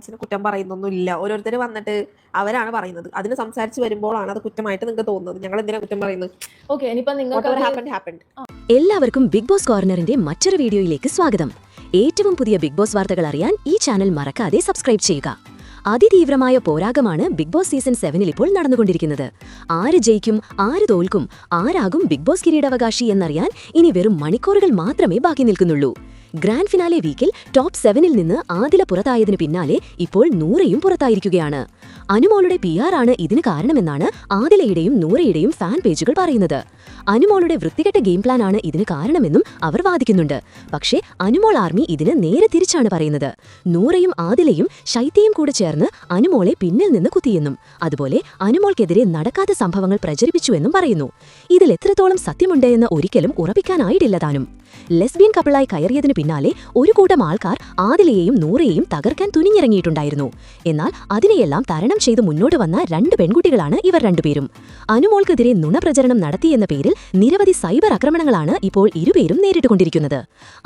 അച്ഛനെ കുറ്റം പറയുന്നൊന്നും ഇല്ല. ഓരോരുത്തർ വന്നിട്ട് അവരാണ് പറയുന്നത്. അതിന് സംസാരിച്ച് വരുമ്പോഴാണ് അത് കുറ്റമായിട്ട് നിങ്ങൾക്ക് തോന്നുന്നത്. ഞങ്ങൾ എന്തിനാ കുറ്റം പറയുന്നത്? ഓക്കെ ഇനിയിപ്പോ നിങ്ങൾക്ക് Whatever അവരെ- happened, happened. എല്ലാവർക്കും ബിഗ് ബോസ് കോർണറിന്റെ മറ്റൊരു വീഡിയോയിലേക്ക് സ്വാഗതം. ഏറ്റവും പുതിയ ബിഗ് ബോസ് വാർത്തകൾ അറിയാൻ ഈ ചാനൽ മറക്കാതെ സബ്സ്ക്രൈബ് ചെയ്യുക. അതിതീവ്രമായ പോരാഗമാണ് ബിഗ് ബോസ് സീസൺ സെവനിൽ ഇപ്പോൾ നടന്നുകൊണ്ടിരിക്കുന്നത്. ആര് ജയിക്കും ആര് തോൽക്കും ആരാകും ബിഗ് ബോസ് കിരീടാവകാശി എന്നറിയാൻ ഇനി വെറും മണിക്കൂറുകൾ മാത്രമേ ബാക്കി നിൽക്കുന്നുള്ളൂ. ഗ്രാൻഡ് ഫിനാലെ വീക്കിൽ ടോപ്പ് സെവനിൽ നിന്ന് ആദില പുറത്തായതിനു പിന്നാലെ ഇപ്പോൾ നൂറയും പുറത്തായിരിക്കുകയാണ്. അനുമോളുടെ പി ആണ് ഇതിന് കാരണമെന്നാണ് ആദിലയുടെയും നൂറയുടെയും ഫാൻ പേജുകൾ പറയുന്നത്. അനുമോളുടെ വൃത്തികെട്ട ഗെയിം പ്ലാൻ ആണ് ഇതിന് കാരണമെന്നും അവർ വാദിക്കുന്നുണ്ട്. പക്ഷേ അനുമോൾ ആർമി ഇതിന് നേരെ തിരിച്ചാണ് പറയുന്നത്. നൂറയും ആദിലയും ശൈത്യയും കൂടെ ചേർന്ന് അനുമോളെ പിന്നിൽ നിന്ന് കുത്തിയെന്നും അതുപോലെ അനുമോൾക്കെതിരെ നടക്കാത്ത സംഭവങ്ങൾ പ്രചരിപ്പിച്ചുവെന്നും പറയുന്നു. ഇതിൽ എത്രത്തോളം സത്യമുണ്ട് എന്ന് ഒരിക്കലും ഉറപ്പിക്കാനായിട്ടില്ല താനും. ലെസ്ബിയൻ കപ്പിളായി കയറിയതിന് പിന്നാലെ ഒരു കൂട്ടം ആൾക്കാർ ആദിലയെയും നൂറയെയും തകർക്കാൻ തുനിഞ്ഞിറങ്ങിയിട്ടുണ്ടായിരുന്നു. എന്നാൽ അതിനെയെല്ലാം തരണം ചെയ്ത് മുന്നോട്ട് വന്ന രണ്ട് പെൺകുട്ടികളാണ് ഇവർ രണ്ടുപേരും. അനുമോൾക്കെതിരെ നുണപ്രചരണം നടത്തിയെന്ന പേരിൽ നിരവധി സൈബർ ആക്രമണങ്ങളാണ് ഇപ്പോൾ ഇരുപേരും നേരിട്ടുകൊണ്ടിരിക്കുന്നത്.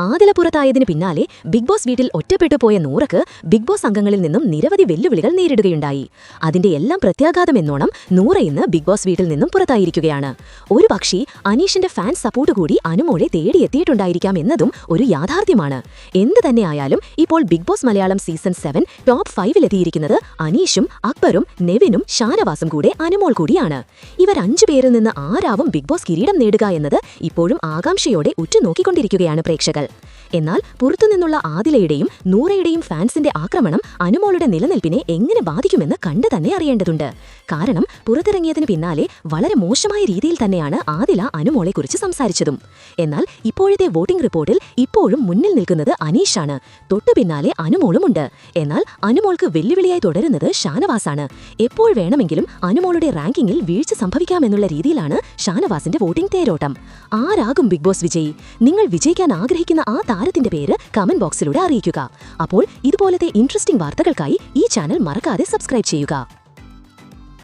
ആദില പുറത്തായതിനു പിന്നാലെ ബിഗ് ബോസ് വീട്ടിൽ ഒറ്റപ്പെട്ടു പോയ നൂറക്ക് ബിഗ് ബോസ് അംഗങ്ങളിൽ നിന്നും നിരവധി വെല്ലുവിളികൾ നേരിടുകയുണ്ടായി. അതിന്റെ എല്ലാം പ്രത്യാഘാതമെന്നോണം നൂറ ഇന്ന് ബിഗ് ബോസ് വീട്ടിൽ നിന്നും പുറത്തായിരിക്കുകയാണ്. ഒരു പക്ഷേ അനീഷിന്റെ ഫാൻ സപ്പോർട്ട് കൂടി അനുമോളെ തേടിയെത്തിയിട്ടുണ്ടായിരിക്കാം എന്നതും ഒരു യാഥാർത്ഥ്യമാണ്. എന്ത് തന്നെയായാലും ഇപ്പോൾ Bigg Boss Malayalam season seven top ഫൈവിലെത്തിയിരിക്കുന്നത് അനീഷും അക്ബറും നെവിനും ഷാനവാസും കൂടെ അനുമോൾ കൂടിയാണ്. ഇവർ അഞ്ചു പേരിൽ നിന്ന് ആരാവും ബിഗ് ബോസ് കിരീടം നേടുക എന്നത് ഇപ്പോഴും ആകാംക്ഷയോടെ ഉറ്റുനോക്കിക്കൊണ്ടിരിക്കുകയാണ് പ്രേക്ഷകർ. എന്നാൽ പുറത്തുനിന്നുള്ള ആദിലയുടെയും നൂറയുടെയും ഫാൻസിന്റെ ആക്രമണം അനുമോളുടെ നിലനിൽപ്പിനെ എങ്ങനെ ബാധിക്കുമെന്ന് കണ്ടു തന്നെ അറിയേണ്ടതുണ്ട്. കാരണം പുറത്തിറങ്ങിയതിന് പിന്നാലെ വളരെ മോശമായ രീതിയിൽ തന്നെയാണ് ആദില അനുമോളെക്കുറിച്ച് സംസാരിച്ചതും. എന്നാൽ ഇപ്പോഴത്തെ വോട്ടിംഗ് റിപ്പോർട്ടിൽ ഇപ്പോഴും മുന്നിൽ നിൽക്കുന്നത് അനീഷാണ്. തൊട്ടു പിന്നാലെ അനുമോളുമുണ്ട്. എന്നാൽ അനുമോൾക്ക് വെല്ലുവിളിയായി തുടരുന്നത് ഷാനവാസാണ്. എപ്പോൾ വേണമെങ്കിലും അനുമോളുടെ റാങ്കിങ്ങിൽ വീഴ്ച സംഭവിക്കാമെന്നുള്ള രീതിയിലാണ് ഷാനവാസിന്റെ വോട്ടിംഗ് തേരോട്ടം. ആരാകും ബിഗ് ബോസ് വിജയി? നിങ്ങൾ വിജയിക്കാൻ ആഗ്രഹിക്കുന്ന ആ താരത്തിന്റെ പേര് കമന്റ് ബോക്സിലൂടെ അറിയിക്കുക. അപ്പോൾ ഇതുപോലത്തെ ഇൻട്രസ്റ്റിംഗ് വാർത്തകൾക്കായി ഈ ചാനൽ മറക്കാതെ സബ്സ്ക്രൈബ് ചെയ്യുക.